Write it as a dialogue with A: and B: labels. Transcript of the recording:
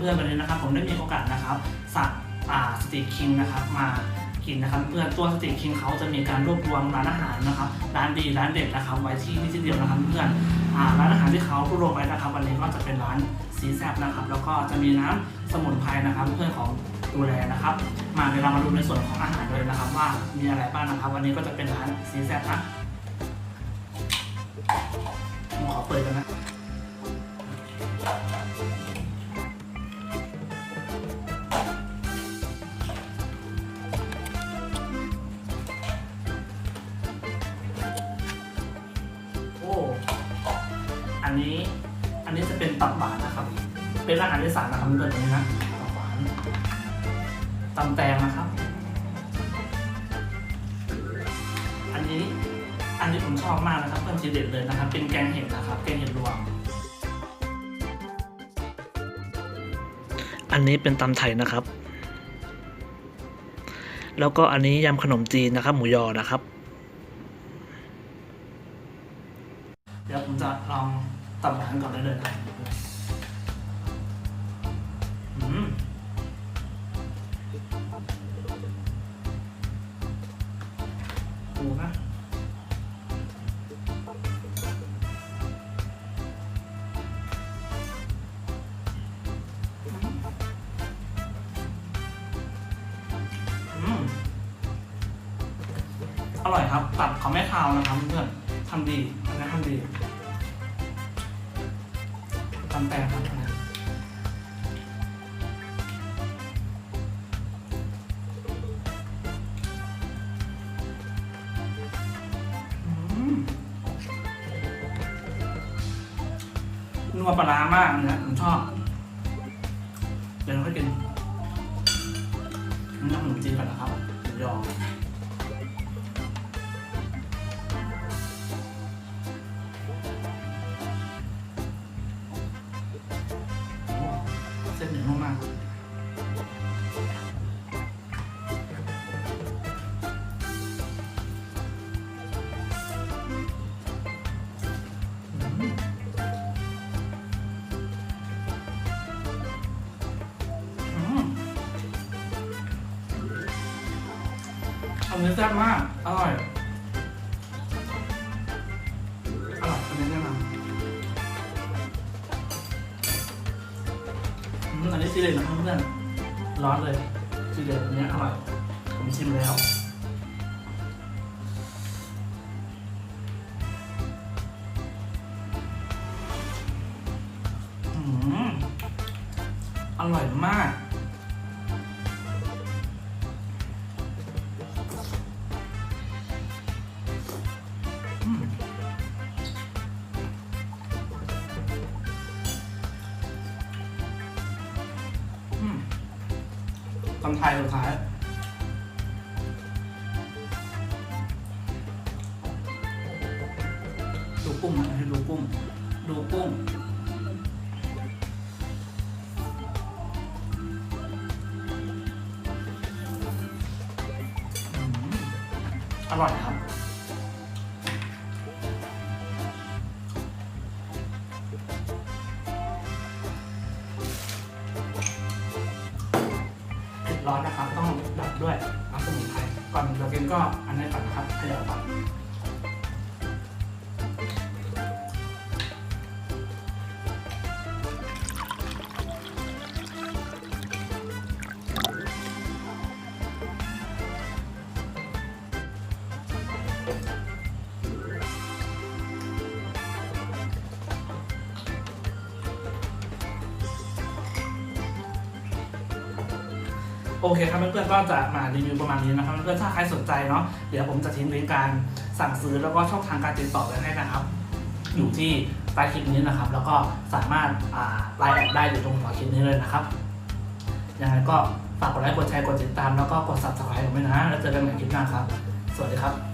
A: เพื่อนๆวันนี้นะครับ ผมได้มีโอกาสนะครับสั่งอ่าสตีคิงนะครับมากินนะครับเพื่อนตัวสตีคิงเขาจะมีการรวบรวมร้านอาหารนะครับร้านดีร้านเด็ดนะครับไว้ที่นี่ที่เดียวนะครับเพื่อนร้านอาหารที่เขารวบรวมไว้นะครับวันนี้ก็จะเป็นร้านซีแซบนะครับ แล้วก็จะมีน้ำสมุนไพรนะครับ เพื่อนของดูแลนะครับ มาเดี๋ยวเรามาดูในส่วนของอาหารเลยนะครับ ว่ามีอะไรบ้างนะครับ วันนี้ก็จะเป็นร้านซีแซบนะขอเปิดกันนะ อันนี้ อันนี้จะเป็นตับหวานนะครับ เป็นอาหารอีสานนะครับเพื่อนๆตรงนี้นะตับหวานตำแตงนะครับ อันนี้อันนี้ผมชอบมากนะครับเพื่อนทีเด็ดเลยนะครับ เป็นแกงเห็ดนะครับ แกงเห็ดรวม อันนี้เป็นตำไทยนะครับ แล้วก็อันนี้ยำขนมจีนนะครับ หมูยอนะครับ เดี๋ยวผมจะลอง ตับหวานก่อนได้เลยนะอืมดูนะอืมอร่อยครับ ตับเขาไม่คาวนะครับเพื่อนทำดีอันนี้ทำดีำแตงครับนัวปลาร้ามากนะผมชอบ เดี๋ยวเราค่อยกินน้ำขนมจีนก่อนนะครับหมูยอเส้นเหนียวนุ่มากอันนี้แซ่บมาก อร่อย อันนี้ซีเรียสนะครับเพื่อนร้อนเลยซีเรียสอันนี้อร่อยผมชิมแล้วอืมอร่อยมากำไทยสุดท้ายดูกุ้งนะให้ดูกุ้ง ดูกุ้ง อร่อยครับ ร้อนนะครับ ต้องดับด้วยน้ำสมุนไพรก่อนเรากินก็อันนี้ก่อนนะครับขยับก่อน โอเคครับเพื่อนๆก็จะมารีวิวประมาณนี้นะครับเพื่อนๆถ้าใครสนใจเนาะเดี๋ยวผมจะทิ้งลิงก์การสั่งซื้อแล้วก็ช่องทางการติดต่อไว้ให้นะครับ อยู่ที่ใต้คลิปนี้นะครับ แล้วก็สามารถไลน์แอดได้อยู่ตรงหัวคลิปนี้เลยนะครับยังไงก็ฝากกดไลค์กดแชร์กดติดตามแล้วก็กด subscribe ผมด้วยนะแล้วเจอกันใหม่คลิปหน้าครับ สวัสดีครับ